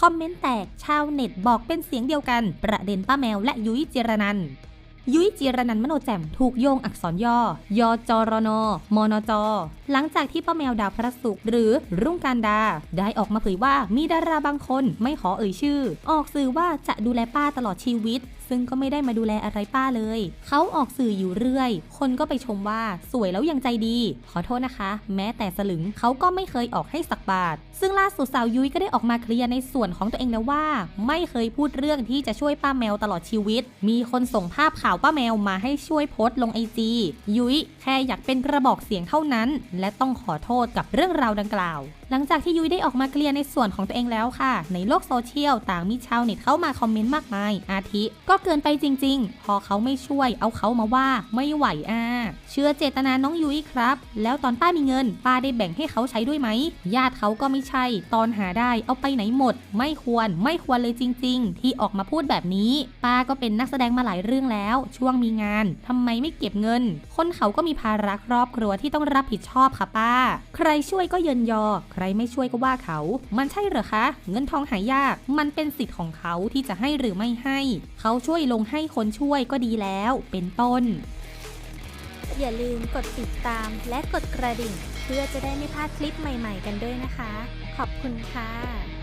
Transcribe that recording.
คอมเมนต์แตกชาวเน็ตบอกเป็นเสียงเดียวกัน ประเด็นป้าแมวและยุ้ยจิรนันท์ ยุ้ยจิรนันท์มโนแจ่มถูกโยงอักษรย่อ ยอจรนมนจ หลังจากที่ป้าแมวดาวพระศุกร์หรือรุ่งการดา ได้ออกมาเผยว่ามีดาราบางคนไม่ขอเอ่ยชื่อ ออกสื่อว่าจะดูแลป้าตลอดชีวิต ซึ่งก็ไม่ได้มาดูแลอะไรป้าเลย เขาออกสื่ออยู่เรื่อย คนก็ไปชมว่าสวยแล้วยังใจดี ขอโทษนะคะ แม้แต่สลึงเขาก็ไม่เคยออกให้สักบาท ซึ่งล่าสุดสาวยุ้ยก็ได้ออกมาเคลียร์ในส่วนของตัวเองแล้วว่า ไม่เคยพูดเรื่องที่จะช่วยป้าแมวตลอดชีวิต มีคนส่งภาพข่าวาวป้าแมวมาให้ช่วยโพสต์ลงไอจียุ้ยแค่อยากเป็นกระบอกเสียงเท่านั้น และต้องขอโทษกับเรื่องราวดังกล่าว หลังจากที่ยุ้ยได้ออกมาเคลียร์ในส่วนของตัวเองแล้วค่ะ ในโลกโซเชียลต่างมีชาวเน็ตเข้ามาคอมเมนต์มากมาย อาทิ ก็เกินไปจริง ๆ พอเขาไม่ช่วย เอาเขามาว่าไม่ไหวอะเชื่อเจตนาน้องยุ้ยครับ แล้วตอนป้ามีเงิน ป้าได้แบ่งให้เขาใช้ด้วยไหม ญาติเขาก็ไม่ใช่ ตอนหาได้เอาไปไหนหมด ไม่ควรไม่ควรเลยจริง ๆ ที่ออกมาพูดแบบนี้ ป้าก็เป็นนักแสดงมาหลายเรื่องแล้ว ช่วงมีงานทำไมไม่เก็บเงิน คนเขาก็มีภาระครอบครัวที่ต้องรับผิดชอบค่ะป้า ใครช่วยก็เยินยอ ใครไม่ช่วยก็ว่าเขา มันใช่เหรอคะ เงินทองหายาก มันเป็นสิทธิ์ของเขาที่จะให้หรือไม่ให้ เขาช่วยลงให้คนช่วยก็ดีแล้ว เป็นต้น อย่าลืมกดติดตามและกดกระดิ่ง เพื่อจะได้ไม่พลาดคลิปใหม่ ๆ กันด้วยนะคะ ขอบคุณค่ะ